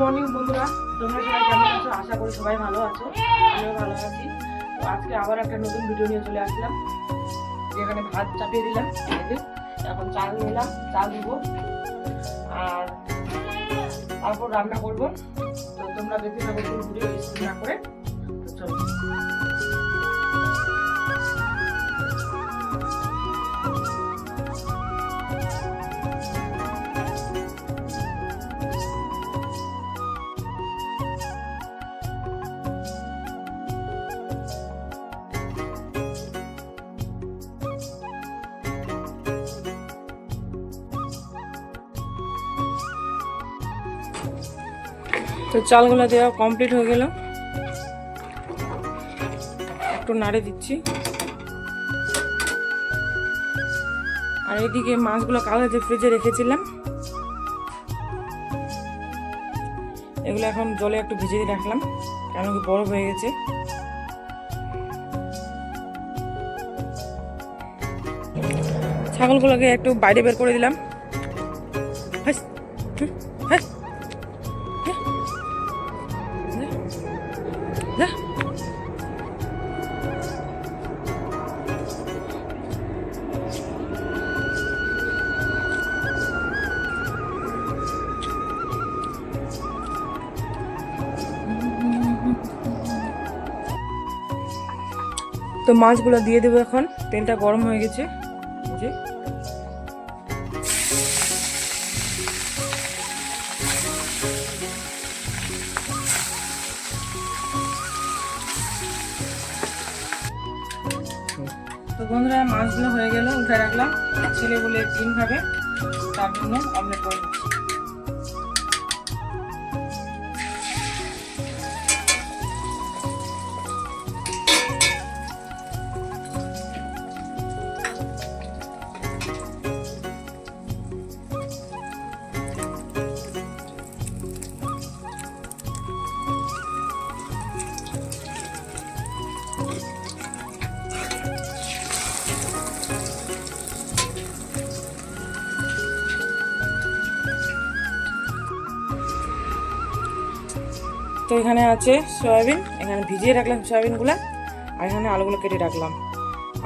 Morning বন্ধুরা। তোমরা সবাই কেমন আছো? আশা করি সবাই ভালো আছো। আমিও ভালো আছি। তো আজকে আবার একটা নতুন ভিডিও নিয়ে চলে আসলাম। যেখানে ভাত চাপিয়ে দিলাম। এখন চাল নিলাম, চাল দিব। আর তারপর রান্না করব। তো তোমরা বেশি না ভিডিও না করে। চলো। তো চালগুলো দেওয়া কমপ্লিট হয়ে গেল। একটু নাড়ে দিচ্ছি। আর এদিকে মাছগুলো কালো যে ফ্রিজে রেখেছিলাম, এগুলো এখন জলে একটু ভিজিয়ে দিয়ে রাখলাম, কেন কি বরফ হয়ে গেছে। ছাগলগুলোকে একটু বাইরে বের করে দিলাম। তো মাছগুলো দিয়ে দেবো এখন। তেলটা গরম হয়ে গেছে। যে। তো বন্ধুরা, মাছগুলো হয়ে গেল, উঠে রাখলাম। ছেলে বলে ডিম খাবে, তার জন্য অমলেট করে দিচ্ছি তো এখানে আছে সয়াবিন, এখানে ভিজিয়ে রাখলাম সয়াবিনগুলো, আর এখানে আলুগুলো কেটে রাখলাম।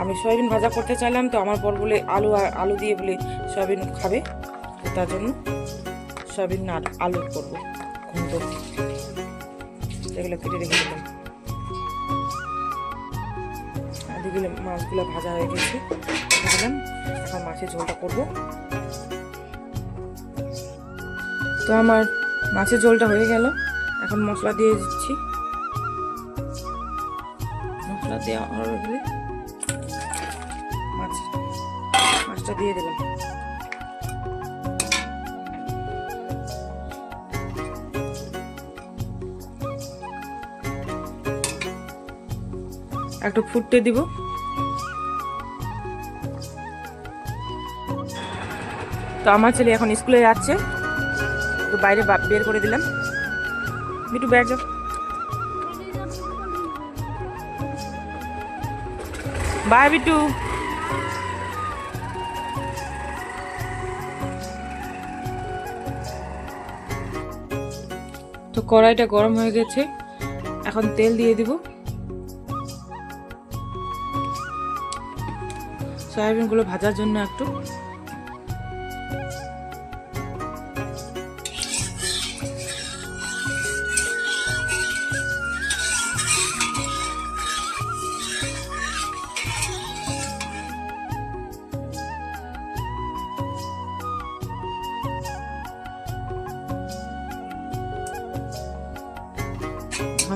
আমি সয়াবিন ভাজা করতে চাইলাম, তো আমার পর বলে আলু আলু দিয়ে বলে সয়াবিন খাবে তার জন্য সয়াবিন আর আলু করব ঘুমতো এগুলো কেটে রেখে দিলাম। দিকে মাছগুলো ভাজা হয়ে গেছে। দিলাম এখন মাছের ঝোলটা করব। তো আমার মাছের ঝোলটা হয়ে গেল। এখন মশলা দিয়ে দিচ্ছি। মশলা দেওয়া গেলে মাছ, মাছটা দিয়ে দিলাম। একটু ফুটতে দিব। তো আমার ছেলে এখন স্কুলে যাচ্ছে। তো বাইরে বের করে দিলাম। মিটু ব্যাগ যাও। বাই বিটু তো কড়াইটা গরম হয়ে গেছে, এখন তেল দিয়ে দিব। সয়াবিনগুলো ভাজার জন্য একটু।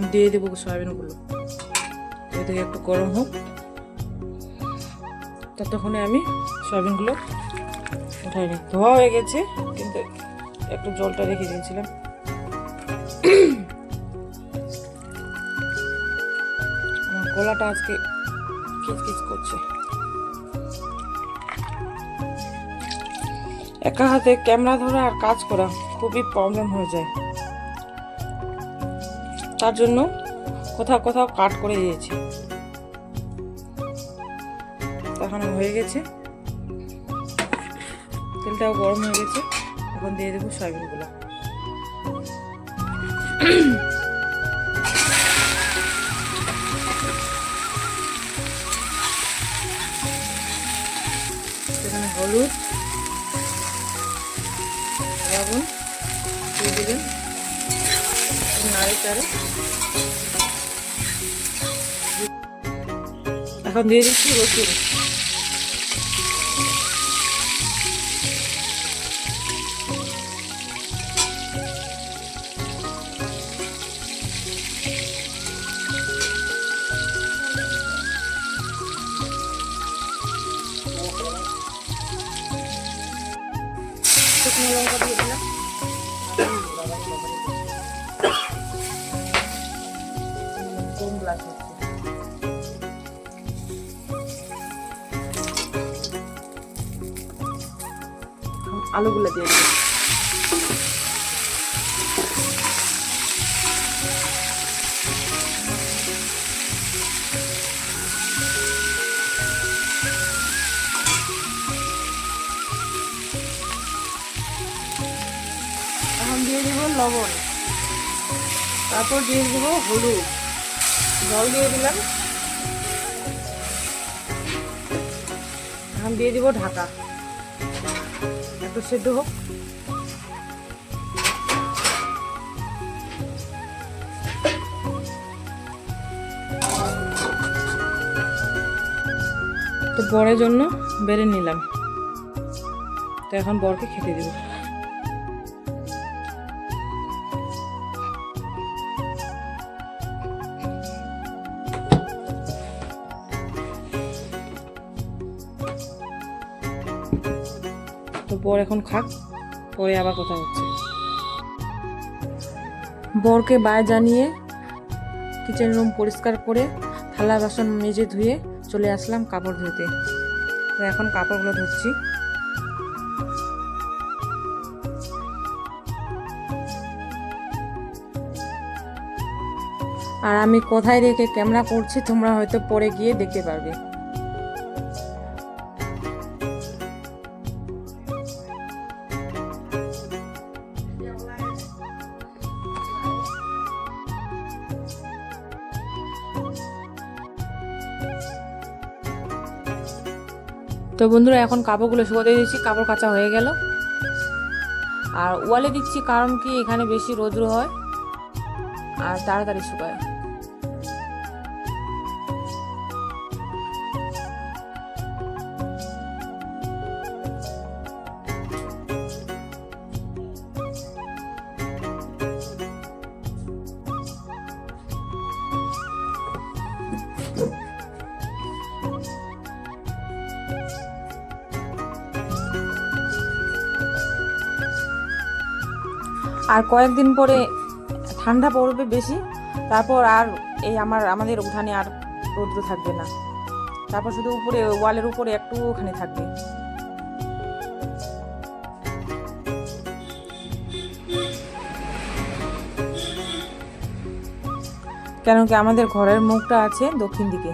এখন দিয়ে দেবো সয়াবিনগুলো এদিকে একটু গরম হোক। ততক্ষণে আমি সয়াবিনগুলো উঠাই ধোয়া হয়ে গেছে, কিন্তু একটু জলটা রেখে দিয়েছিলাম। আমার গলাটা আজকে করছে। একা হাতে ক্যামেরা ধরা আর কাজ করা খুবই প্রবলেম হয়ে যায়। তার জন্য কোথাও কোথাও কাট করে দিয়েছি। এখন হয়ে গেছে। তেলটাও গরম হয়ে গেছে। এখন দিয়ে দেবো সয়াবিনগুলো। এখানে হলুদ নাড়ে চাড়ে এখন দিয়ে দিচ্ছি রসুন। শুকনো লঙ্কা আলুগুলো দিয়ে দিলাম এখন দিয়ে দেব লবণ। তারপর দিয়ে দেব হলুদ। জল দিয়ে দিলাম। এখন দিয়ে দিব ঢাকা। একটু সেদ্ধ হোক। তো বরের জন্য বেড়ে নিলাম। তো এখন বরকে খেতে দিব। বর এখন খাক, পরে আবার কথা হচ্ছে। বরকে বায় জানিয়ে কিচেন রুম পরিষ্কার করে, থালা বাসন মেজে ধুয়ে চলে আসলাম কাপড় ধুতে। তো এখন কাপড়গুলো ধুচ্ছি। আর আমি কোথায় রেখে ক্যামেরা করছি, তোমরা হয়তো পরে গিয়ে দেখতে পারবে। তো বন্ধুরা, এখন কাপড়গুলো শুকোতে দিচ্ছি, কাপড় কাঁচা হয়ে গেল। আর ওয়ালে দিচ্ছি কারণ কি, এখানে বেশি রোদ্র হয়। আর তাড়াতাড়ি শুকায়। আর কয়েকদিন পরে ঠান্ডা পড়বে বেশি, তারপর আর এই আমার, আমাদের উঠানে আর রৌদ্র থাকবে না। তারপর শুধু উপরে, ওয়ালের উপরে একটু ওখানে থাকবে। কেন কি আমাদের ঘরের মুখটা আছে দক্ষিণ দিকে?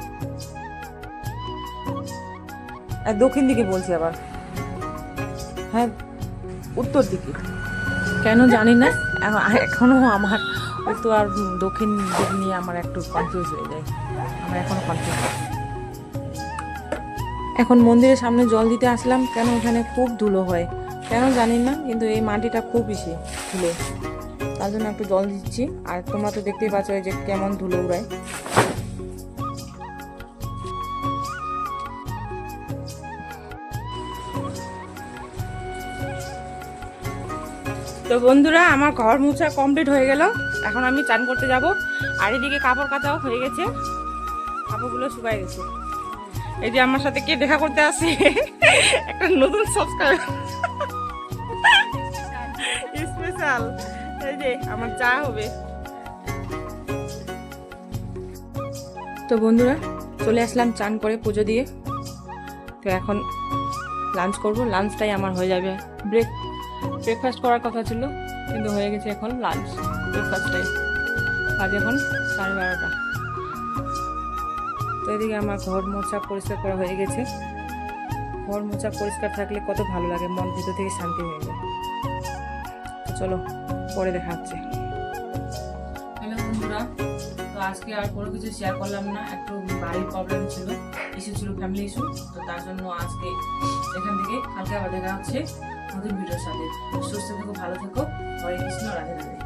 দক্ষিণ দিকে বলছি আবার। হ্যাঁ উত্তর দিকে। কেন জানি না। এখন এখনও আমার তো আর দক্ষিণ দিক নিয়ে আমার একটু কনফিউজ হয়ে যায়। আমার এখনও কনফিউজ এখন মন্দিরের সামনে জল দিতে আসলাম, কেন এখানে খুব ধুলো হয়? কেন জানি না, কিন্তু এই মাটিটা খুব বেশি ধুলো। তার জন্য একটু জল দিচ্ছি। আর তোমরা তো দেখতেই পাচ্ছ যে কেমন ধুলো উড়ায়। তো বন্ধুরা, আমার ঘর মোছা কমপ্লিট হয়ে গেল। এখন আমি চান করতে যাব। আর এদিকে কাপড় কাচাও হয়ে গেছে। কাপড়গুলো শুকায় গেছে। এই যে আমার সাথে কে দেখা করতে আসে? একটা নতুন সাবস্ক্রাইব স্পেশাল এই যে, আমার চা হবে। তো বন্ধুরা, চলে আসলাম চান করে পুজো দিয়ে। তো এখন লাঞ্চ করব। লাঞ্চটাই আমার হয়ে যাবে। ব্রেক ব্রেকফাস্ট করার কথা ছিল, কিন্তু হয়ে গেছে এখন লাঞ্চ ব্রেকফাস্ট টাইম আজ এখন সাড়ে বারোটা। তো এদিকে আমার ঘর মোচা পরিষ্কার করা হয়ে গেছে। ঘর মোচা পরিষ্কার থাকলে কত ভালো লাগে, মন ভিতর থেকে শান্তি হয়ে যায়। তো চলো, পরে দেখা হচ্ছে। হ্যালো বন্ধুরা, তো আজকে আর কোনো কিছু শেয়ার করলাম না, একটু বাড়ির প্রবলেম ছিল ইস্যু ছিল ফ্যামিলি ইস্যু তো তার জন্য আজকে এখান থেকে হালকা আবার দেখা হচ্ছে। নতুন ভিডিওর সাথে সুস্থ থেকো ভালো থেকো। হরে কৃষ্ণ রাধে রাধে।